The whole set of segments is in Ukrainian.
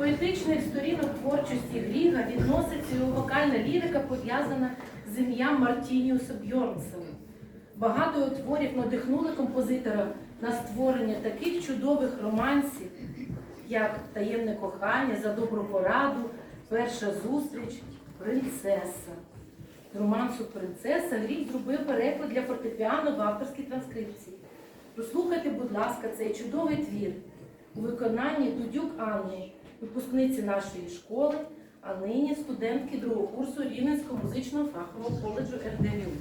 поетичних сторінок творчості Гріга відноситься його вокальна лірика, пов'язана з ім'ям Мартініуса Бьорнсена. Багато його творів надихнули композитора на створення таких чудових романсів, як Таємне кохання, за добру пораду, Перша зустріч, Принцеса. Романсу Принцеса Гріх зробив переклад для фортепіано в авторській транскрипції. Послухайте, будь ласка, цей чудовий твір у виконанні Дудюк Анни, випускниці нашої школи, а нині студентки другого курсу Рівненського музичного фахового коледжу РДВУ.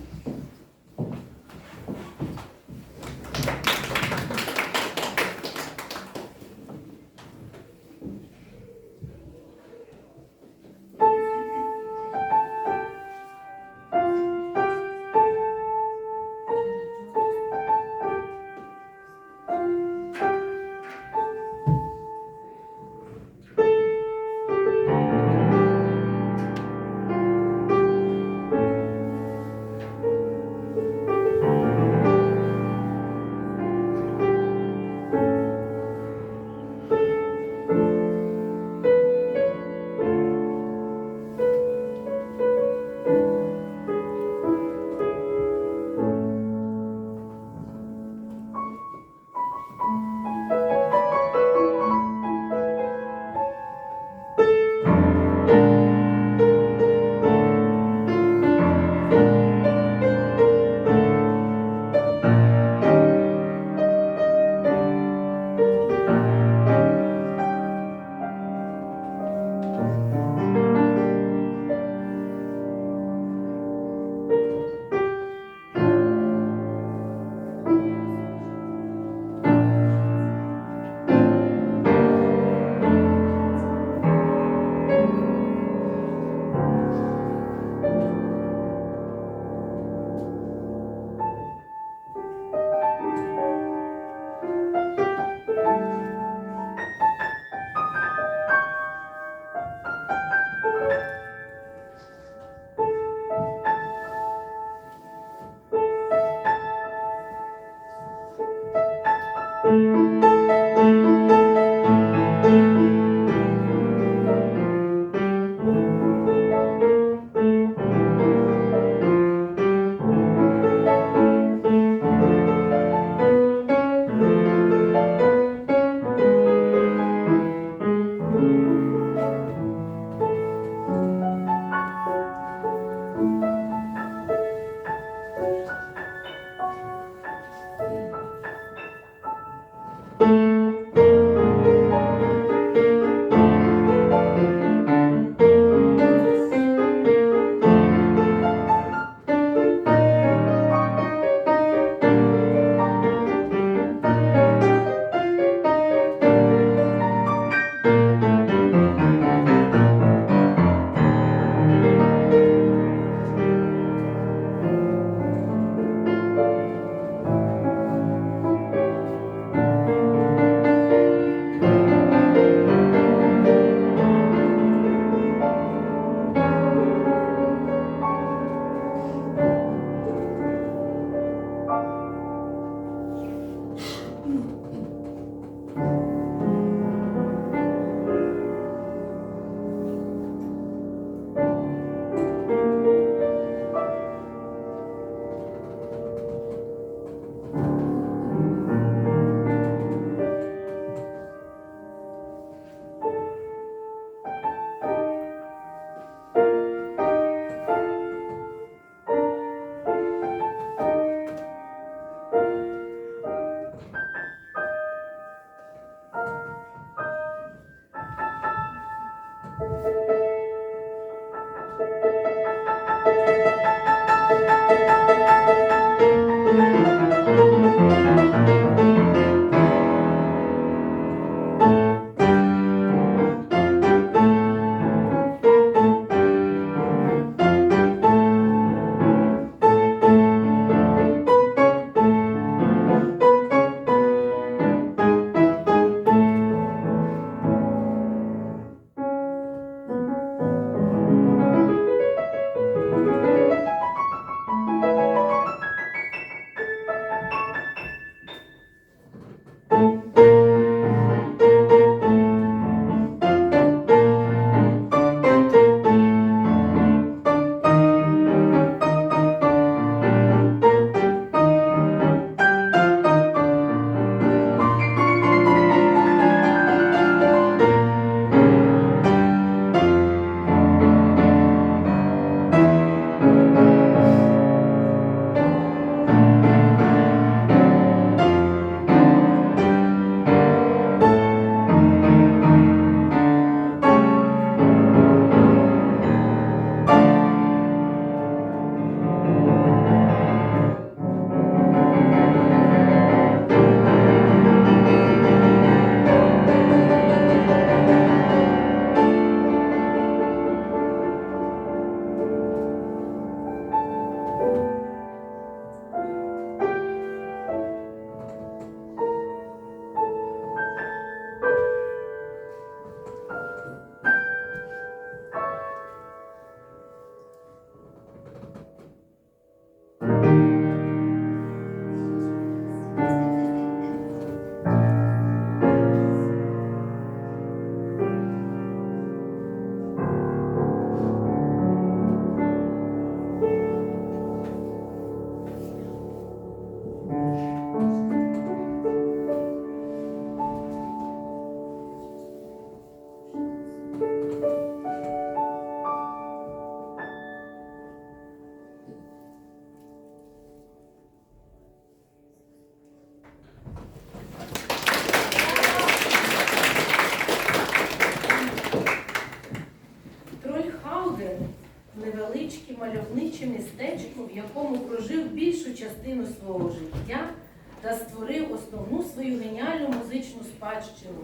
Та створив основну свою геніальну музичну спадщину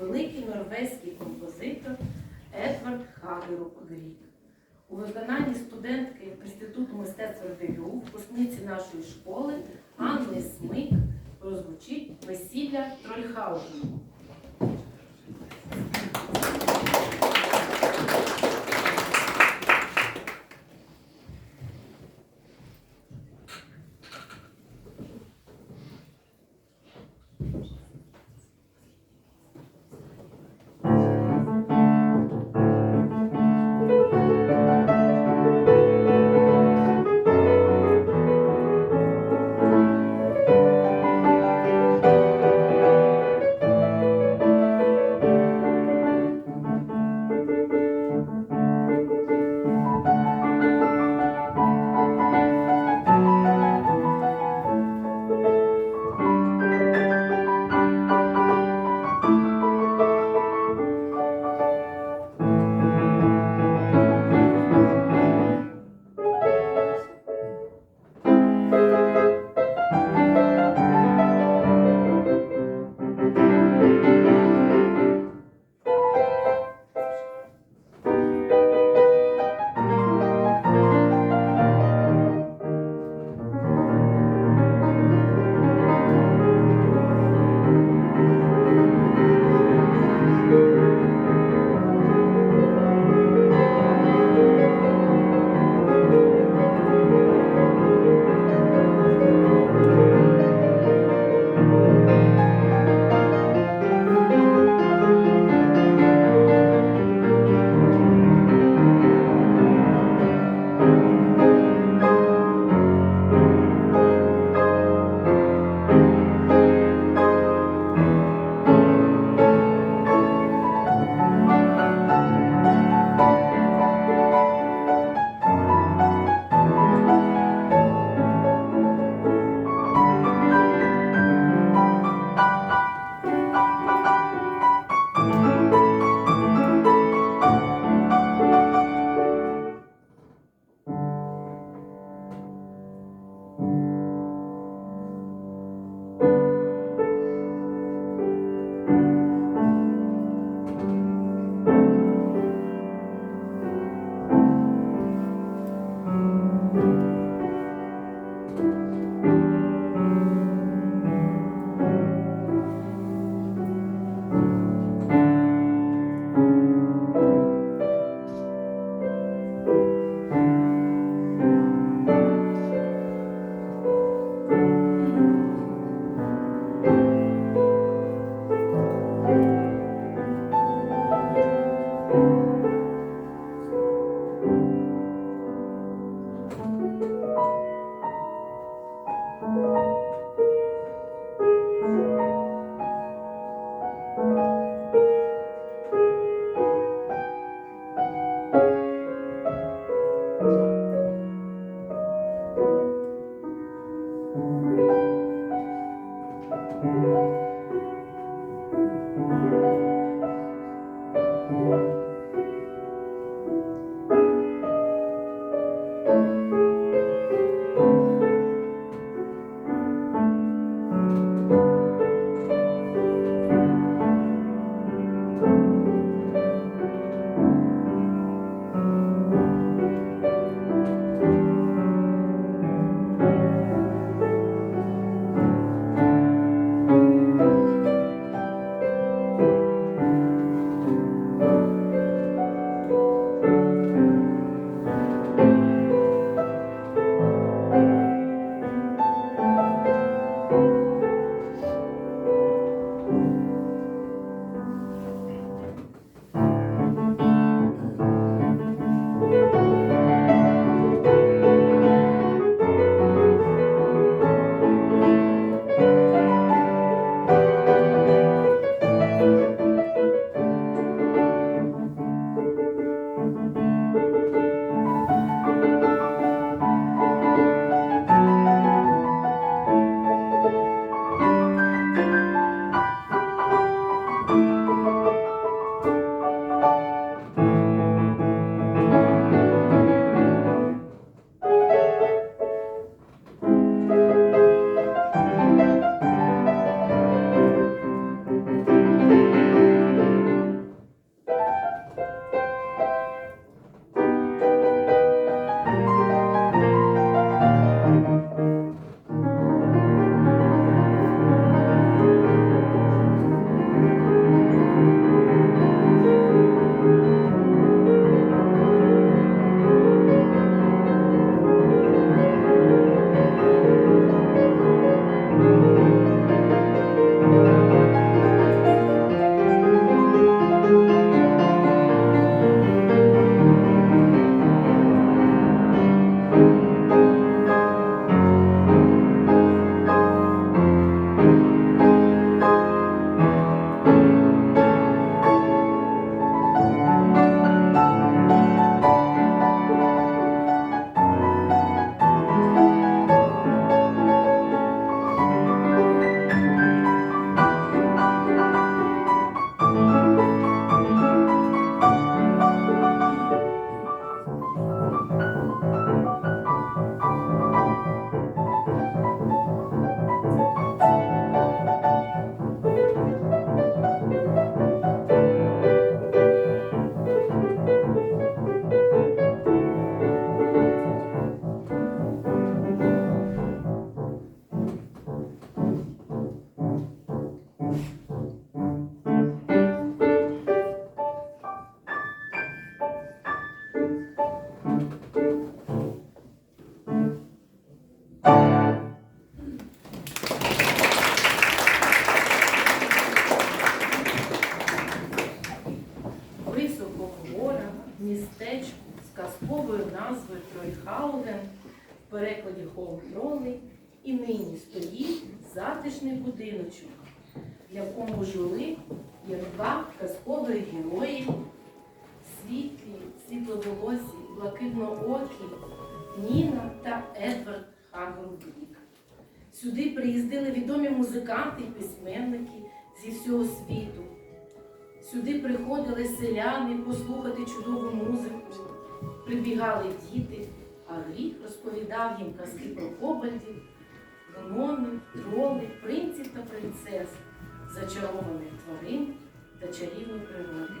великий норвезький композитор Едвард Хагеруп Грік. У виконанні студентки Інституту мистецтва РДГУ, випускниці нашої школи Анни Смик прозвучить весілля Трольхаузена. Назвою Тройхауген в перекладі Хоум-Тролей і нині стоїть затишний будиночок, в якому жили два казкових герої, світлі, світловолосі, блакитноокі Ніна та Едвард Хагрубрік. Сюди приїздили відомі музиканти і письменники зі всього світу. Сюди приходили селяни послухати прибігали діти, а гріх розповідав їм казки про кобальдів, гномів, тролів, принців та принцес, зачарованих тварин та чарівну природу.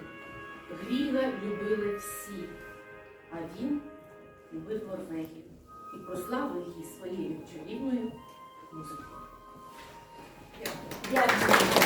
Гріга любили всі, а він любив Норвегію і прославив її своєю чарівною музикою. Дякую.